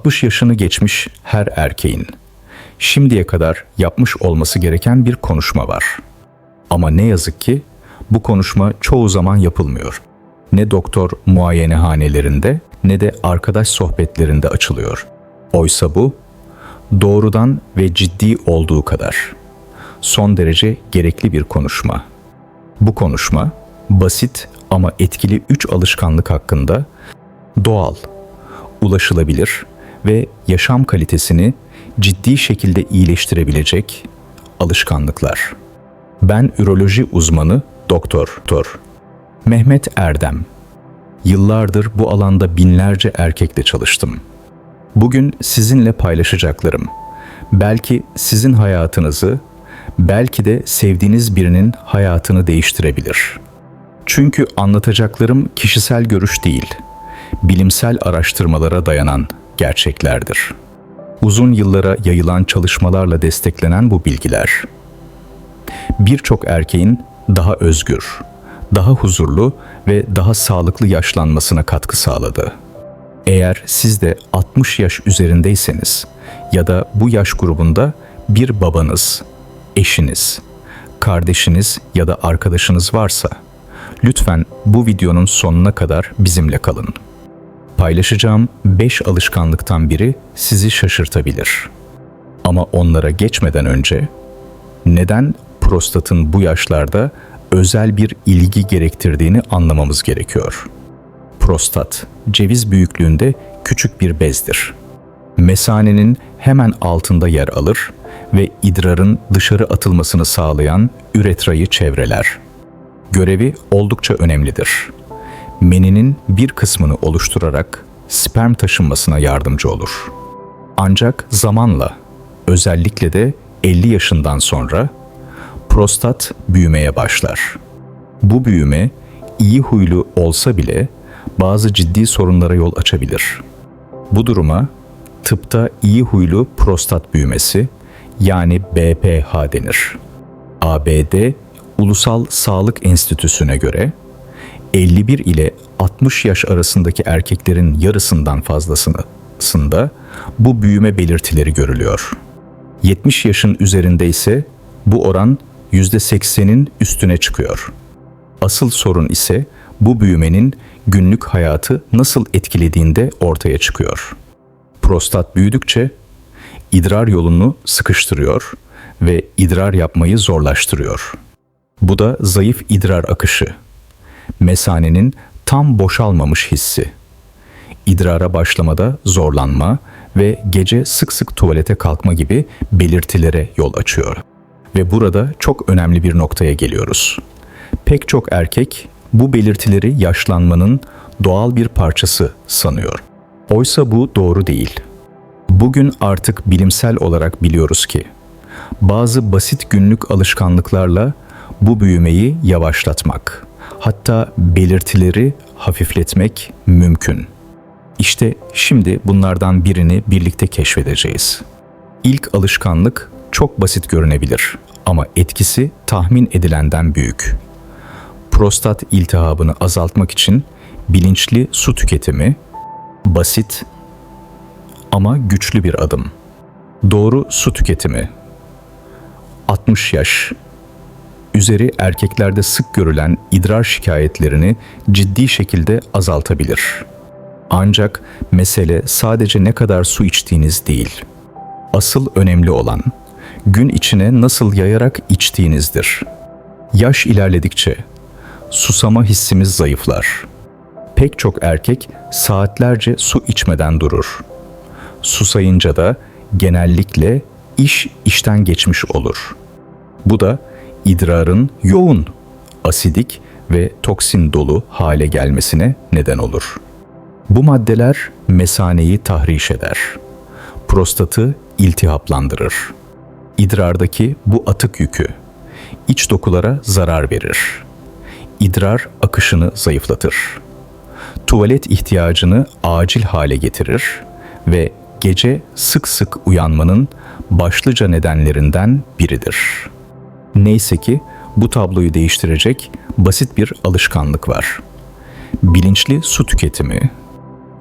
60 yaşını geçmiş her erkeğin şimdiye kadar yapmış olması gereken bir konuşma var. Ama ne yazık ki bu konuşma çoğu zaman yapılmıyor. Ne doktor muayenehanelerinde ne de arkadaş sohbetlerinde açılıyor. Oysa bu doğrudan ve ciddi olduğu kadar son derece gerekli bir konuşma. Bu konuşma basit ama etkili üç alışkanlık hakkında doğal, ulaşılabilir ve yaşam kalitesini ciddi şekilde iyileştirebilecek alışkanlıklar. Ben üroloji uzmanı Doktor Tor Mehmet Erdem. Yıllardır bu alanda binlerce erkekle çalıştım. Bugün sizinle paylaşacaklarım belki sizin hayatınızı, belki de sevdiğiniz birinin hayatını değiştirebilir. Çünkü anlatacaklarım kişisel görüş değil, bilimsel araştırmalara dayanan gerçeklerdir. Uzun yıllara yayılan çalışmalarla desteklenen bu bilgiler birçok erkeğin daha özgür, daha huzurlu ve daha sağlıklı yaşlanmasına katkı sağladı. Eğer siz de 60 yaş üzerindeyseniz ya da bu yaş grubunda bir babanız, eşiniz, kardeşiniz ya da arkadaşınız varsa lütfen bu videonun sonuna kadar bizimle kalın. Paylaşacağım 5 alışkanlıktan biri sizi şaşırtabilir. Ama onlara geçmeden önce neden prostatın bu yaşlarda özel bir ilgi gerektirdiğini anlamamız gerekiyor. Prostat, ceviz büyüklüğünde küçük bir bezdir. Mesanenin hemen altında yer alır ve idrarın dışarı atılmasını sağlayan üretrayı çevreler. Görevi oldukça önemlidir. Meninin bir kısmını oluşturarak sperm taşınmasına yardımcı olur. Ancak zamanla, özellikle de 50 yaşından sonra prostat büyümeye başlar. Bu büyüme iyi huylu olsa bile bazı ciddi sorunlara yol açabilir. Bu duruma tıpta iyi huylu prostat büyümesi yani BPH denir. ABD Ulusal Sağlık Enstitüsü'ne göre 51 ile 60 yaş arasındaki erkeklerin yarısından fazlasında bu büyüme belirtileri görülüyor. 70 yaşın üzerinde ise bu oran %80'in üstüne çıkıyor. Asıl sorun ise bu büyümenin günlük hayatı nasıl etkilediğinde ortaya çıkıyor. Prostat büyüdükçe idrar yolunu sıkıştırıyor ve idrar yapmayı zorlaştırıyor. Bu da zayıf idrar akışı, mesanenin tam boşalmamış hissi, idrara başlamada zorlanma ve gece sık sık tuvalete kalkma gibi belirtilere yol açıyor. Ve burada çok önemli bir noktaya geliyoruz. Pek çok erkek bu belirtileri yaşlanmanın doğal bir parçası sanıyor. Oysa bu doğru değil. Bugün artık bilimsel olarak biliyoruz ki bazı basit günlük alışkanlıklarla bu büyümeyi yavaşlatmak, hatta belirtileri hafifletmek mümkün. İşte şimdi bunlardan birini birlikte keşfedeceğiz. İlk alışkanlık çok basit görünebilir ama etkisi tahmin edilenden büyük. Prostat iltihabını azaltmak için bilinçli su tüketimi basit ama güçlü bir adım. Doğru su tüketimi 60 yaş üzeri erkeklerde sık görülen idrar şikayetlerini ciddi şekilde azaltabilir. Ancak mesele sadece ne kadar su içtiğiniz değil. Asıl önemli olan gün içine nasıl yayarak içtiğinizdir. Yaş ilerledikçe susama hissimiz zayıflar. Pek çok erkek saatlerce su içmeden durur. Susayınca da genellikle iş işten geçmiş olur. Bu da idrarın yoğun, asidik ve toksin dolu hale gelmesine neden olur. Bu maddeler mesaneyi tahriş eder. Prostatı iltihaplandırır idrardaki bu atık yükü iç dokulara zarar verir. İdrar akışını zayıflatır. Tuvalet ihtiyacını acil hale getirir ve gece sık sık uyanmanın başlıca nedenlerinden biridir. Neyse ki bu tabloyu değiştirecek basit bir alışkanlık var. Bilinçli su tüketimi.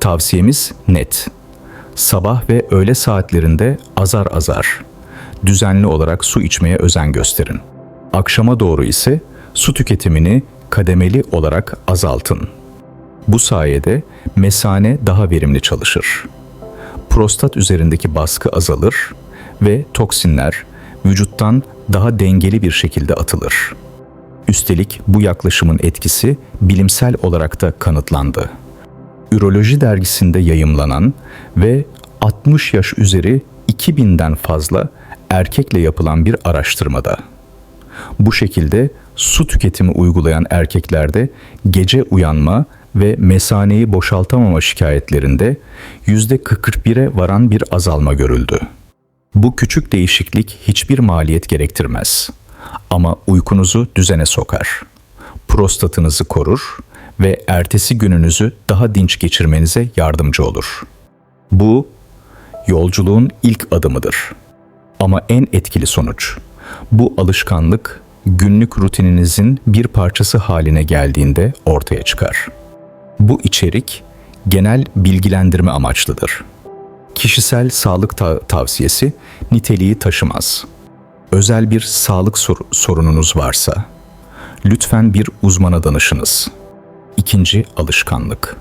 Tavsiyemiz net. Sabah ve öğle saatlerinde azar azar düzenli olarak su içmeye özen gösterin. Akşama doğru ise su tüketimini kademeli olarak azaltın. Bu sayede mesane daha verimli çalışır. Prostat üzerindeki baskı azalır ve toksinler vücuttan daha dengeli bir şekilde atılır. Üstelik bu yaklaşımın etkisi bilimsel olarak da kanıtlandı. Üroloji dergisinde yayımlanan ve 60 yaş üzeri 2000'den fazla erkekle yapılan bir araştırmada. Bu şekilde su tüketimi uygulayan erkeklerde gece uyanma ve mesaneyi boşaltamama şikayetlerinde %41'e varan bir azalma görüldü. Bu küçük değişiklik hiçbir maliyet gerektirmez. Ama uykunuzu düzene sokar. Prostatınızı korur ve ertesi gününüzü daha dinç geçirmenize yardımcı olur. Bu yolculuğun ilk adımıdır. Ama en etkili sonuç bu alışkanlık günlük rutininizin bir parçası haline geldiğinde ortaya çıkar. Bu içerik genel bilgilendirme amaçlıdır. Kişisel sağlık ta- tavsiyesi niteliği taşımaz. Özel bir sağlık sor- sorununuz varsa lütfen bir uzmana danışınız. İkinci alışkanlık.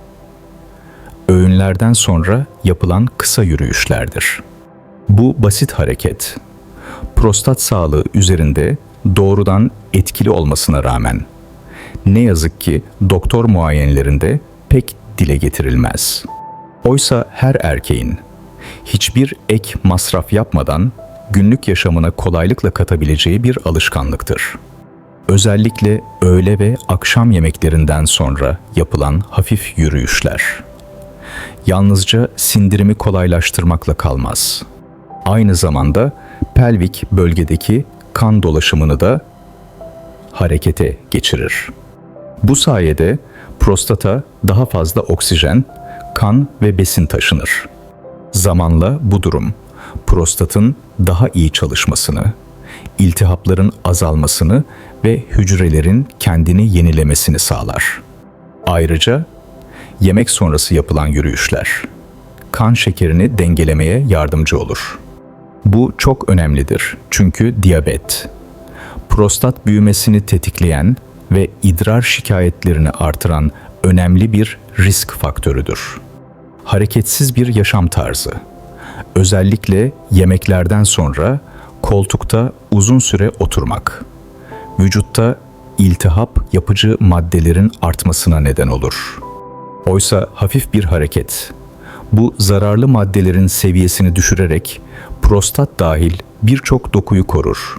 Öğünlerden sonra yapılan kısa yürüyüşlerdir. Bu basit hareket prostat sağlığı üzerinde doğrudan etkili olmasına rağmen ne yazık ki doktor muayenelerinde pek dile getirilmez. Oysa her erkeğin hiçbir ek masraf yapmadan günlük yaşamına kolaylıkla katabileceği bir alışkanlıktır. Özellikle öğle ve akşam yemeklerinden sonra yapılan hafif yürüyüşler. Yalnızca sindirimi kolaylaştırmakla kalmaz. Aynı zamanda pelvik bölgedeki kan dolaşımını da harekete geçirir. Bu sayede prostata daha fazla oksijen, kan ve besin taşınır. Zamanla bu durum prostatın daha iyi çalışmasını, iltihapların azalmasını ve hücrelerin kendini yenilemesini sağlar. Ayrıca yemek sonrası yapılan yürüyüşler kan şekerini dengelemeye yardımcı olur. Bu çok önemlidir çünkü diyabet, prostat büyümesini tetikleyen ve idrar şikayetlerini artıran önemli bir risk faktörüdür. Hareketsiz bir yaşam tarzı. Özellikle yemeklerden sonra koltukta uzun süre oturmak. Vücutta iltihap yapıcı maddelerin artmasına neden olur. Oysa hafif bir hareket bu zararlı maddelerin seviyesini düşürerek prostat dahil birçok dokuyu korur.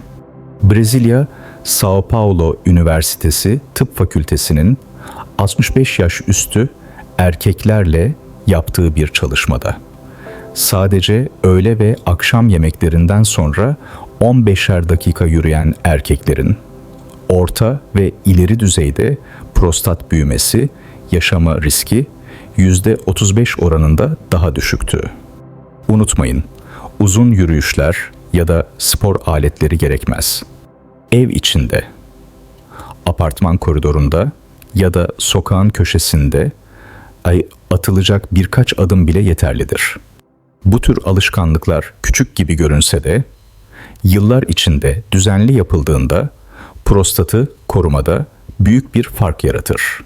Brezilya Sao Paulo Üniversitesi Tıp Fakültesi'nin 65 yaş üstü erkeklerle yaptığı bir çalışmada. Sadece öğle ve akşam yemeklerinden sonra 15'er dakika yürüyen erkeklerin orta ve ileri düzeyde prostat büyümesi, yaşama riski %35 oranında daha düşüktü. Unutmayın, uzun yürüyüşler ya da spor aletleri gerekmez. Ev içinde, apartman koridorunda ya da sokağın köşesinde ay atılacak birkaç adım bile yeterlidir. Bu tür alışkanlıklar küçük gibi görünse de yıllar içinde düzenli yapıldığında prostatı korumada büyük bir fark yaratır.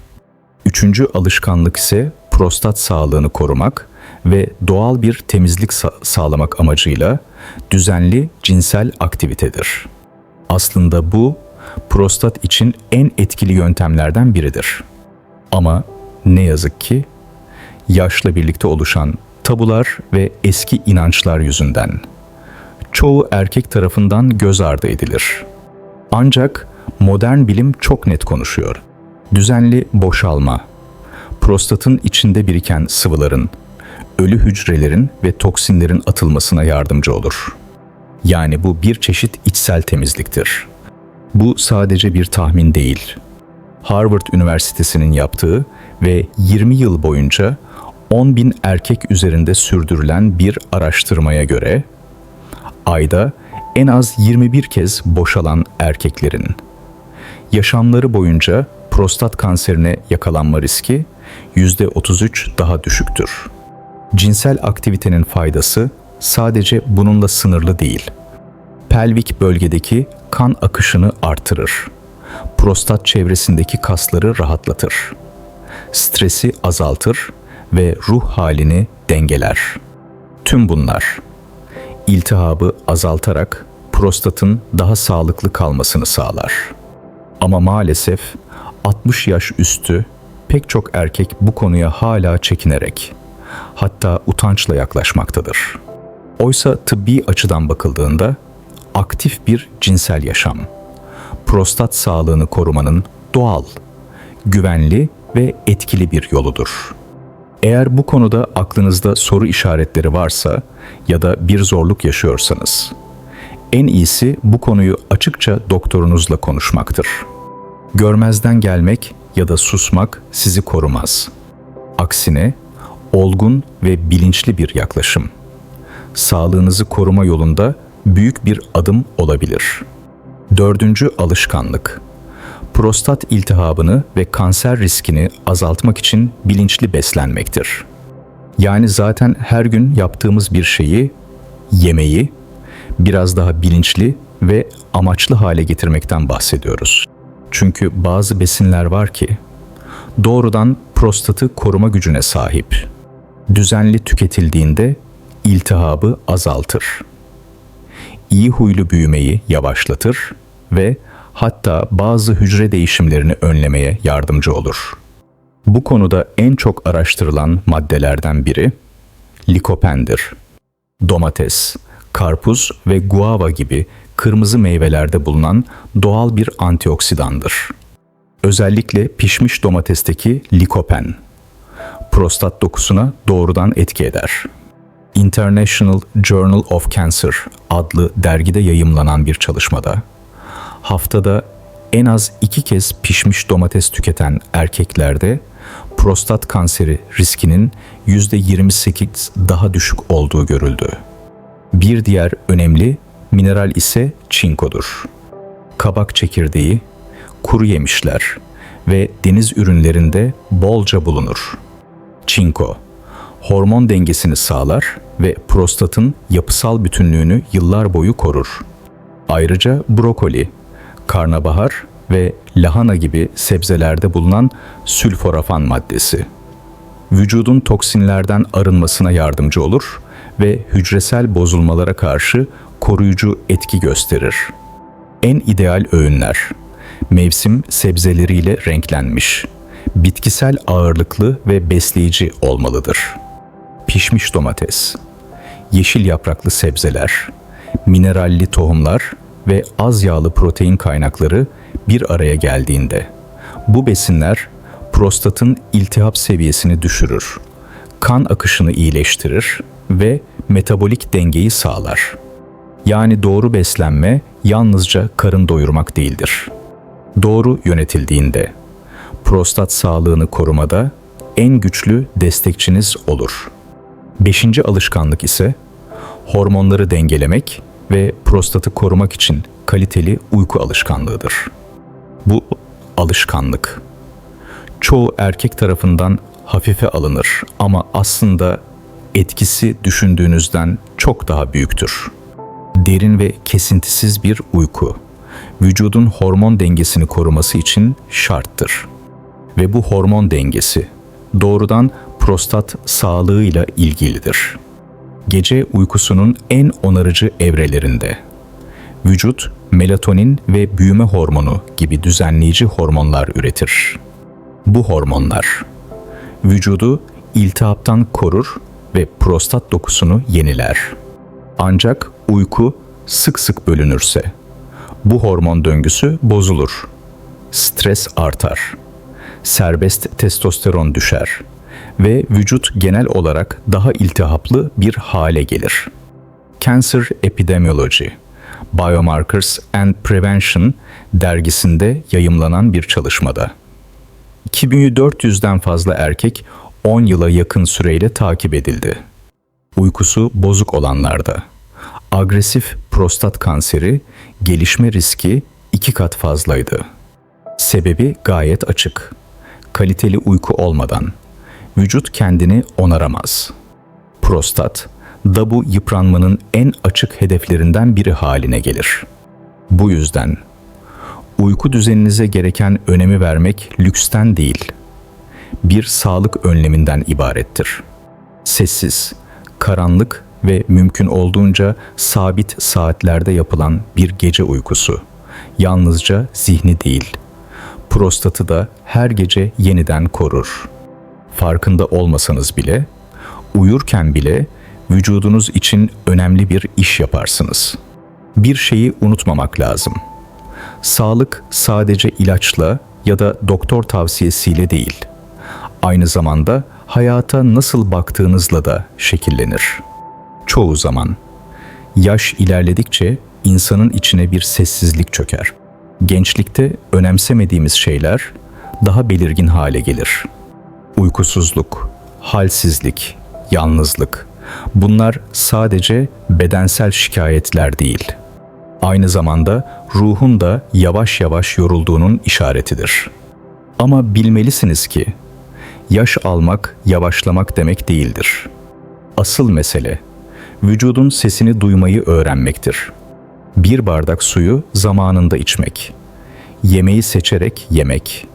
Üçüncü alışkanlık ise prostat sağlığını korumak ve doğal bir temizlik sa- sağlamak amacıyla düzenli cinsel aktivitedir. Aslında bu prostat için en etkili yöntemlerden biridir. Ama ne yazık ki yaşla birlikte oluşan tabular ve eski inançlar yüzünden çoğu erkek tarafından göz ardı edilir. Ancak modern bilim çok net konuşuyor. Düzenli boşalma, prostatın içinde biriken sıvıların, ölü hücrelerin ve toksinlerin atılmasına yardımcı olur. Yani bu bir çeşit içsel temizliktir. Bu sadece bir tahmin değil. Harvard Üniversitesi'nin yaptığı ve 20 yıl boyunca 10 bin erkek üzerinde sürdürülen bir araştırmaya göre ayda en az 21 kez boşalan erkeklerin yaşamları boyunca prostat kanserine yakalanma riski %33 daha düşüktür. Cinsel aktivitenin faydası sadece bununla sınırlı değil. Pelvik bölgedeki kan akışını artırır. Prostat çevresindeki kasları rahatlatır. Stresi azaltır ve ruh halini dengeler. Tüm bunlar iltihabı azaltarak prostatın daha sağlıklı kalmasını sağlar. Ama maalesef 60 yaş üstü pek çok erkek bu konuya hala çekinerek hatta utançla yaklaşmaktadır. Oysa tıbbi açıdan bakıldığında aktif bir cinsel yaşam, prostat sağlığını korumanın doğal, güvenli ve etkili bir yoludur. Eğer bu konuda aklınızda soru işaretleri varsa ya da bir zorluk yaşıyorsanız, en iyisi bu konuyu açıkça doktorunuzla konuşmaktır. Görmezden gelmek ya da susmak sizi korumaz. Aksine olgun ve bilinçli bir yaklaşım. Sağlığınızı koruma yolunda büyük bir adım olabilir. Dördüncü alışkanlık. Prostat iltihabını ve kanser riskini azaltmak için bilinçli beslenmektir. Yani zaten her gün yaptığımız bir şeyi, yemeği, biraz daha bilinçli ve amaçlı hale getirmekten bahsediyoruz. Çünkü bazı besinler var ki doğrudan prostatı koruma gücüne sahip. Düzenli tüketildiğinde iltihabı azaltır. İyi huylu büyümeyi yavaşlatır ve hatta bazı hücre değişimlerini önlemeye yardımcı olur. Bu konuda en çok araştırılan maddelerden biri likopendir. Domates, karpuz ve guava gibi kırmızı meyvelerde bulunan doğal bir antioksidandır. Özellikle pişmiş domatesteki likopen prostat dokusuna doğrudan etki eder. International Journal of Cancer adlı dergide yayımlanan bir çalışmada haftada en az iki kez pişmiş domates tüketen erkeklerde prostat kanseri riskinin %28 daha düşük olduğu görüldü. Bir diğer önemli mineral ise çinkodur. Kabak çekirdeği, kuru yemişler ve deniz ürünlerinde bolca bulunur. Çinko, hormon dengesini sağlar ve prostatın yapısal bütünlüğünü yıllar boyu korur. Ayrıca brokoli, karnabahar ve lahana gibi sebzelerde bulunan sülforafan maddesi vücudun toksinlerden arınmasına yardımcı olur ve hücresel bozulmalara karşı koruyucu etki gösterir. En ideal öğünler mevsim sebzeleriyle renklenmiş, bitkisel ağırlıklı ve besleyici olmalıdır. Pişmiş domates, yeşil yapraklı sebzeler, mineralli tohumlar ve az yağlı protein kaynakları bir araya geldiğinde bu besinler prostatın iltihap seviyesini düşürür, kan akışını iyileştirir ve metabolik dengeyi sağlar. Yani doğru beslenme yalnızca karın doyurmak değildir. Doğru yönetildiğinde prostat sağlığını korumada en güçlü destekçiniz olur. Beşinci alışkanlık ise hormonları dengelemek ve prostatı korumak için kaliteli uyku alışkanlığıdır. Bu alışkanlık çoğu erkek tarafından hafife alınır ama aslında etkisi düşündüğünüzden çok daha büyüktür. Derin ve kesintisiz bir uyku vücudun hormon dengesini koruması için şarttır. Ve bu hormon dengesi doğrudan prostat sağlığıyla ilgilidir. Gece uykusunun en onarıcı evrelerinde vücut melatonin ve büyüme hormonu gibi düzenleyici hormonlar üretir. Bu hormonlar vücudu iltihaptan korur ve prostat dokusunu yeniler. Ancak uyku sık sık bölünürse bu hormon döngüsü bozulur. Stres artar. Serbest testosteron düşer ve vücut genel olarak daha iltihaplı bir hale gelir. Cancer Epidemiology Biomarkers and Prevention dergisinde yayımlanan bir çalışmada 2400'den fazla erkek 10 yıla yakın süreyle takip edildi. Uykusu bozuk olanlarda agresif prostat kanseri gelişme riski iki kat fazlaydı. Sebebi gayet açık. Kaliteli uyku olmadan vücut kendini onaramaz. Prostat da bu yıpranmanın en açık hedeflerinden biri haline gelir. Bu yüzden uyku düzeninize gereken önemi vermek lüksten değil, bir sağlık önleminden ibarettir. Sessiz, karanlık ve mümkün olduğunca sabit saatlerde yapılan bir gece uykusu yalnızca zihni değil, prostatı da her gece yeniden korur. Farkında olmasanız bile, uyurken bile vücudunuz için önemli bir iş yaparsınız. Bir şeyi unutmamak lazım. Sağlık sadece ilaçla ya da doktor tavsiyesiyle değil, aynı zamanda hayata nasıl baktığınızla da şekillenir. Çoğu zaman yaş ilerledikçe insanın içine bir sessizlik çöker. Gençlikte önemsemediğimiz şeyler daha belirgin hale gelir. Uykusuzluk, halsizlik, yalnızlık bunlar sadece bedensel şikayetler değil. Aynı zamanda ruhun da yavaş yavaş yorulduğunun işaretidir. Ama bilmelisiniz ki yaş almak yavaşlamak demek değildir. Asıl mesele vücudun sesini duymayı öğrenmektir. Bir bardak suyu zamanında içmek, yemeği seçerek yemek,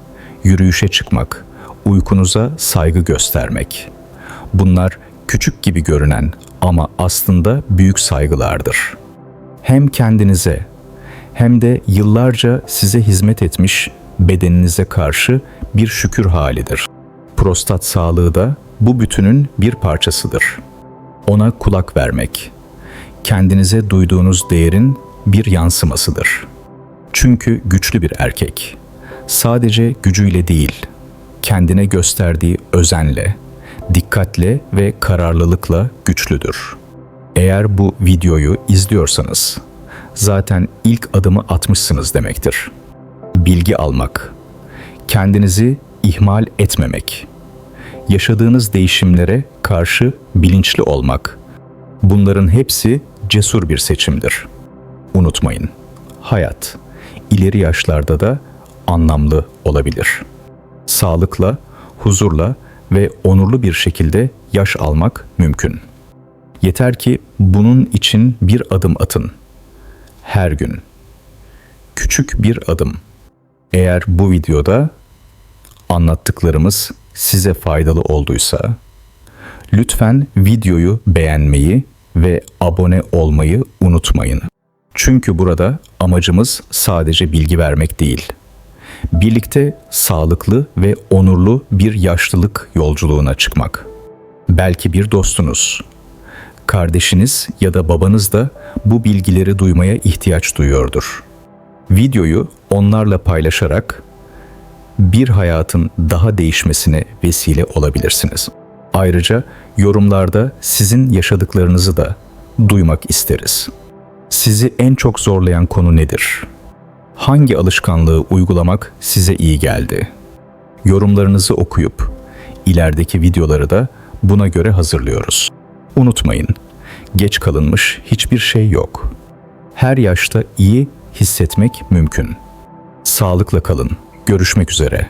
yürüyüşe çıkmak, uykunuza saygı göstermek. Bunlar küçük gibi görünen ama aslında büyük saygılardır. Hem kendinize hem de yıllarca size hizmet etmiş bedeninize karşı bir şükür halidir. Prostat sağlığı da bu bütünün bir parçasıdır. Ona kulak vermek, kendinize duyduğunuz değerin bir yansımasıdır. Çünkü güçlü bir erkek sadece gücüyle değil, kendine gösterdiği özenle, dikkatle ve kararlılıkla güçlüdür. Eğer bu videoyu izliyorsanız zaten ilk adımı atmışsınız demektir. Bilgi almak, kendinizi ihmal etmemek, yaşadığınız değişimlere karşı bilinçli olmak. Bunların hepsi cesur bir seçimdir. Unutmayın, hayat ileri yaşlarda da anlamlı olabilir. Sağlıkla, huzurla ve onurlu bir şekilde yaş almak mümkün. Yeter ki bunun için bir adım atın. Her gün. Küçük bir adım. Eğer bu videoda anlattıklarımız size faydalı olduysa lütfen videoyu beğenmeyi ve abone olmayı unutmayın. Çünkü burada amacımız sadece bilgi vermek değil. Birlikte sağlıklı ve onurlu bir yaşlılık yolculuğuna çıkmak. Belki bir dostunuz, kardeşiniz ya da babanız da bu bilgileri duymaya ihtiyaç duyuyordur. Videoyu onlarla paylaşarak bir hayatın daha değişmesine vesile olabilirsiniz. Ayrıca yorumlarda sizin yaşadıklarınızı da duymak isteriz. Sizi en çok zorlayan konu nedir? Hangi alışkanlığı uygulamak size iyi geldi? Yorumlarınızı okuyup ilerideki videoları da buna göre hazırlıyoruz. Unutmayın, geç kalınmış hiçbir şey yok. Her yaşta iyi hissetmek mümkün. Sağlıkla kalın. Görüşmek üzere.